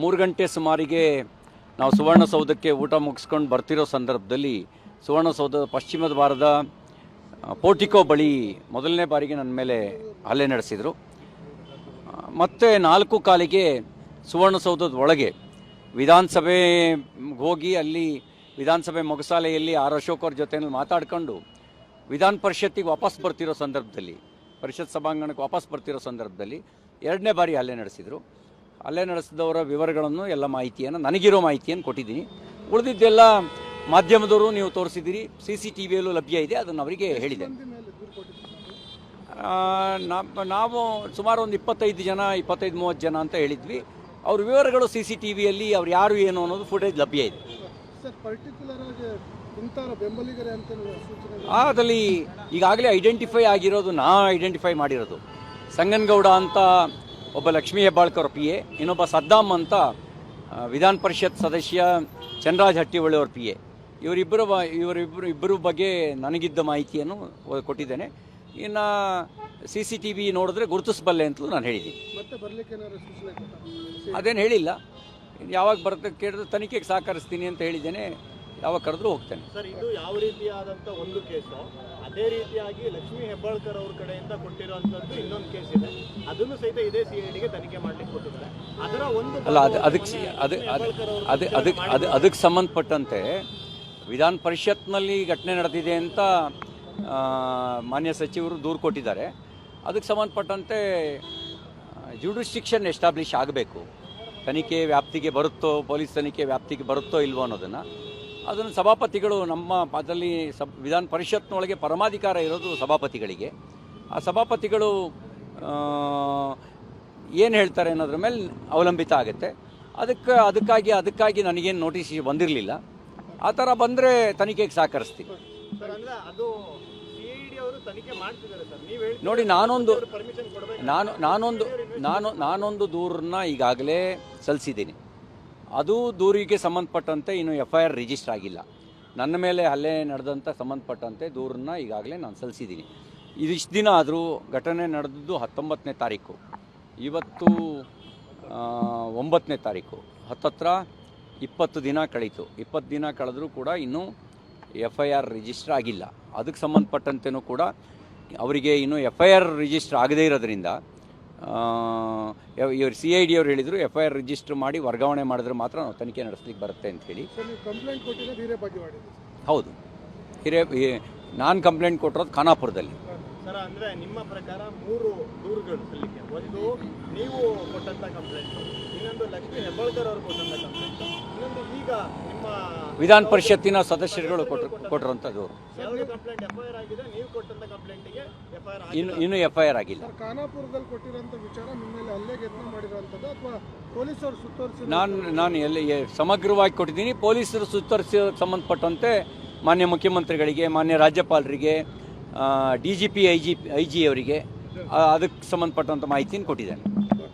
ಮೂರು ಗಂಟೆ ಸುಮಾರಿಗೆ ನಾವು ಸುವರ್ಣಸೌಧಕ್ಕೆ ಊಟ ಮುಗಿಸ್ಕೊಂಡು ಬರ್ತಿರೋ ಸಂದರ್ಭದಲ್ಲಿ ಸುವರ್ಣಸೌಧ ಪಶ್ಚಿಮ ಆ, ಪೋರ್ಟಿಕೋ ಬಳಿ ಮೊದಲನೇ ಬಾರಿಗೆ ನನ್ನ ಮೇಲೆ ಹಲ್ಲೆ ನಡೆಸಿದರು. ಮತ್ತೆ ನಾಲ್ಕು ಕಾಲಿಗೆ ಸುವರ್ಣಸೌಧದ ಒಳಗೆ ವಿಧಾನಸಭೆ ಹೋಗಿ ಅಲ್ಲಿ ವಿಧಾನಸಭೆ ಮೊಗಸಾಲೆಯಲ್ಲಿ ಆರ್ ಅಶೋಕ್ ಅವ್ರ ಜೊತೆಯಲ್ಲಿ ಮಾತಾಡ್ಕೊಂಡು ವಿಧಾನ ಪರಿಷತ್ತಿಗೆ ವಾಪಸ್ ಬರ್ತಿರೋ ಸಂದರ್ಭದಲ್ಲಿ ಪರಿಷತ್ ಸಭಾಂಗಣಕ್ಕೆ ವಾಪಸ್ ಬರ್ತಿರೋ ಸಂದರ್ಭದಲ್ಲಿ ಎರಡನೇ ಬಾರಿ ಹಲ್ಲೆ ನಡೆಸಿದರು. ಹಲ್ಲೆ ನಡೆಸಿದವರ ವಿವರಗಳನ್ನು ಎಲ್ಲ ಮಾಹಿತಿಯನ್ನು ನನಗಿರೋ ಮಾಹಿತಿಯನ್ನು ಕೊಟ್ಟಿದ್ದೀನಿ. ಉಳಿದಿದ್ದೆಲ್ಲ ಮಾಧ್ಯಮದವರು ನೀವು ತೋರಿಸಿದ್ದೀರಿ ಸಿ ಸಿ ಟಿ ವಿಯಲ್ಲೂ ಲಭ್ಯ ಇದೆ ಅದನ್ನು ಅವರಿಗೆ ಹೇಳಿದೆ. ನಾವು? ಸುಮಾರು ಒಂದು ಇಪ್ಪತ್ತೈದು ಜನ ಇಪ್ಪತ್ತೈದು ಮೂವತ್ತು ಜನ ಅಂತ ಹೇಳಿದ್ವಿ. ಅವ್ರ ವಿವರಗಳು ಸಿ ಸಿ ಟಿ ವಿಯಲ್ಲಿ ಅವ್ರು ಯಾರು ಏನು ಅನ್ನೋದು ಫುಟೇಜ್ ಲಭ್ಯ ಇದೆ. ಅದರಲ್ಲಿ ಈಗಾಗಲೇ ಐಡೆಂಟಿಫೈ ಆಗಿರೋದು ನಾ ಐಡೆಂಟಿಫೈ ಮಾಡಿರೋದು. ಸಂಗನಗೌಡ ಅಂತ ಒಬ್ಬ ಲಕ್ಷ್ಮೀ ಹೆಬ್ಬಾಳ್ಕರ್ ಪಿ ಎ ಇನ್ನೊಬ್ಬ ಸದ್ದಾಮ್ ಅಂತ ವಿಧಾನ ಪರಿಷತ್ ಸದಸ್ಯ ಚನ್ರಾಜ್ ಹಟ್ಟಿಹೊಳಿ ಅವ್ರ ಪಿ ಎ. ಇವರಿಬ್ಬರ ಇವರಿಬ್ಬರು ಇಬ್ಬರು ಬಗ್ಗೆ ನನಗಿದ್ದ ಮಾಹಿತಿಯನ್ನು ಕೊಟ್ಟಿದ್ದೇನೆ. ಇನ್ನು ಸಿ ಸಿ ಟಿ ವಿ ನೋಡಿದ್ರೆ ಗುರುತಿಸಬಲ್ಲೆ ಅಂತಲೂ ನಾನು ಹೇಳಿದ್ದೀನಿ. ಅದೇನು ಹೇಳಿಲ್ಲ. ಯಾವಾಗ ಬರುತ್ತೆ ಕೇಳಿದ್ರೆ ತನಿಖೆಗೆ ಸಹಕರಿಸ್ತೀನಿ ಅಂತ ಹೇಳಿದ್ದೇನೆ. ಯಾವಾಗ ಕರೆದ್ರೂ ಹೋಗ್ತೇನೆ. ಸರ್ ಇದು ಯಾವ ರೀತಿಯಾದಂತ ಒಂದು ಕೇಸು. ಅದೇ ರೀತಿಯಾಗಿ ಲಕ್ಷ್ಮೀ ಹೆಬ್ಬಾಳ್ಕರ್ ಅವ್ರ ಕಡೆಯಿಂದ ಕೊಟ್ಟಿರುವಂತದ್ದು ಇನ್ನೊಂದು ಕೇಸ್ ಇದೆ. ಅದನ್ನು ಸಹಿತ ಇದೇ ಸಿಐಡಿಗೆ ತನಿಖೆ ಮಾಡ್ಲಿಕ್ಕೆ ಕೊಟ್ಟಿದ್ದಾರೆ. ಅದರ ಒಂದು ಅಲ್ಲ ಅದು ಅದಕ್ಕೆ ಅದು ಅದು ಅದು ಅದಕ್ಕೆ ಅದು ಅದಕ್ಕೆ ಸಂಬಂಧಪಟ್ಟಂತೆ ವಿಧಾನ ಪರಿಷತ್ನಲ್ಲಿ ಘಟನೆ ನಡೆದಿದೆ ಅಂತ ಮಾನ್ಯ ಸಚಿವರು ದೂರು ಕೊಟ್ಟಿದ್ದಾರೆ. ಅದಕ್ಕೆ ಸಂಬಂಧಪಟ್ಟಂತೆ ಜುಡಿಸ್ಟಿಕ್ಷನ್ ಎಸ್ಟಾಬ್ಲಿಷ್ ಆಗಬೇಕು. ತನಿಖೆ ವ್ಯಾಪ್ತಿಗೆ ಬರುತ್ತೋ ಪೊಲೀಸ್ ತನಿಖೆ ವ್ಯಾಪ್ತಿಗೆ ಬರುತ್ತೋ ಇಲ್ವೋ ಅನ್ನೋದನ್ನು ಅದನ್ನು ಸಭಾಪತಿಗಳು ನಮ್ಮ ಅದರಲ್ಲಿ ಸಬ್ ವಿಧಾನ ಪರಿಷತ್ನೊಳಗೆ ಪರಮಾಧಿಕಾರ ಇರೋದು ಸಭಾಪತಿಗಳಿಗೆ. ಆ ಸಭಾಪತಿಗಳು ಏನು ಹೇಳ್ತಾರೆ ಅನ್ನೋದ್ರ ಮೇಲೆ ಅವಲಂಬಿತ ಆಗುತ್ತೆ. ಅದಕ್ಕೆ ಅದಕ್ಕಾಗಿ ಅದಕ್ಕಾಗಿ ನನಗೇನು ನೋಟಿಸ್ ಬಂದಿರಲಿಲ್ಲ. ಆ ಥರ ಬಂದರೆ ತನಿಖೆಗೆ ಸಹಕರಿಸ್ತೀನಿ. ನೀವು ನೋಡಿ ನಾನೊಂದು ನಾನು ನಾನೊಂದು ನಾನು ನಾನೊಂದು ದೂರನ್ನ ಈಗಾಗಲೇ ಸಲ್ಲಿಸಿದ್ದೀನಿ. ಅದು ದೂರಿಗೆ ಸಂಬಂಧಪಟ್ಟಂತೆ ಇನ್ನು ಎಫ್ ಐ ಆರ್ ರಿಜಿಸ್ಟರ್ ಆಗಿಲ್ಲ. ನನ್ನ ಮೇಲೆ ಹಲ್ಲೆ ನಡೆದಂಥ ಸಂಬಂಧಪಟ್ಟಂತೆ ದೂರನ್ನ ಈಗಾಗಲೇ ನಾನು ಸಲ್ಲಿಸಿದ್ದೀನಿ. ಇದಿಷ್ಟು ದಿನ ಆದರೂ ಘಟನೆ ನಡೆದದ್ದು ಹತ್ತೊಂಬತ್ತನೇ ತಾರೀಕು. ಇವತ್ತು ಒಂಬತ್ತನೇ ತಾರೀಕು. ಹತ್ತತ್ರ ಇಪ್ಪತ್ತು ದಿನ ಕಳೀತು. ಇಪ್ಪತ್ತು ದಿನ ಕಳೆದರೂ ಕೂಡ ಇನ್ನೂ ಎಫ್ ಐ ಆರ್ ರಿಜಿಸ್ಟರ್ ಆಗಿಲ್ಲ. ಅದಕ್ಕೆ ಸಂಬಂಧಪಟ್ಟಂತೆಯೂ ಕೂಡ ಅವರಿಗೆ ಇನ್ನೂ ಎಫ್ ಐ ಆರ್ ರಿಜಿಸ್ಟರ್ ಆಗದೇ ಇರೋದ್ರಿಂದ ಇವರು ಸಿ ಐ ಡಿ ಅವ್ರು ಹೇಳಿದರು ಎಫ್ ಐ ಆರ್ ರಿಜಿಸ್ಟರ್ ಮಾಡಿ ವರ್ಗಾವಣೆ ಮಾಡಿದ್ರೆ ಮಾತ್ರ ನಾವು ತನಿಖೆ ನಡೆಸ್ಲಿಕ್ಕೆ ಬರುತ್ತೆ ಅಂತ ಹೇಳಿ. ಹೌದು. ಹಿರೇ ನಾನು ಕಂಪ್ಲೇಂಟ್ ಕೊಟ್ಟಿರೋದು ಖಾನಾಪುರದಲ್ಲಿ. ಸರ್ ಅಂದ್ರೆ ನಿಮ್ಮ ಪ್ರಕಾರ ಮೂರು ದೂರುಗಳು ಸಲ್ಲಿಕೆ. ಒಂದು ನೀವು ಕೊಟ್ಟಂತ ಕಂಪ್ಲೇಂಟ್ ಇನ್ನೊಂದು ಲಕ್ಷ್ಮಿ ಹೆಬ್ಬಾಳ್ಕರ್ ಅವರು ಕೊಟ್ಟಂತ ಕಂಪ್ಲೇಂಟ್ ಇನ್ನೊಂದು ಈಗ ವಿಧಾನ ಪರಿಷತ್ತಿನ ಸದಸ್ಯರುಗಳು ಕೊಟ್ಟರು ಕೊಟ್ಟಿರೋಂಥದ್ದು ಇನ್ನು ಕಂಪ್ಲೇಂಟ್ ಎಫ್ಐಆರ್ ಆಗಿದೆ ನೀವು ಕೊಟ್ಟಂತ ಕಂಪ್ಲೇಂಟ್ಗೆ ಎಫ್ಐಆರ್ ಇನ್ನು ಇನ್ನೂ ಎಫ್ ಐ ಆರ್ ಆಗಿಲ್ಲ ನಾನು ನಾನು ಎಲ್ಲಿ ಸಮಗ್ರವಾಗಿ ಕೊಟ್ಟಿದ್ದೀನಿ. ಪೊಲೀಸರು ಸುತ್ತರಿಸ ಸಂಬಂಧಪಟ್ಟಂತೆ ಮಾನ್ಯ ಮುಖ್ಯಮಂತ್ರಿಗಳಿಗೆ ಮಾನ್ಯ ರಾಜ್ಯಪಾಲರಿಗೆ D G P I G I G ಅವರಿಗೆ ಅದಕ್ಕೆ ಸಂಬಂಧಪಟ್ಟಂಥ ಮಾಹಿತಿಯನ್ನು ಕೊಟ್ಟಿದ್ದೇನೆ.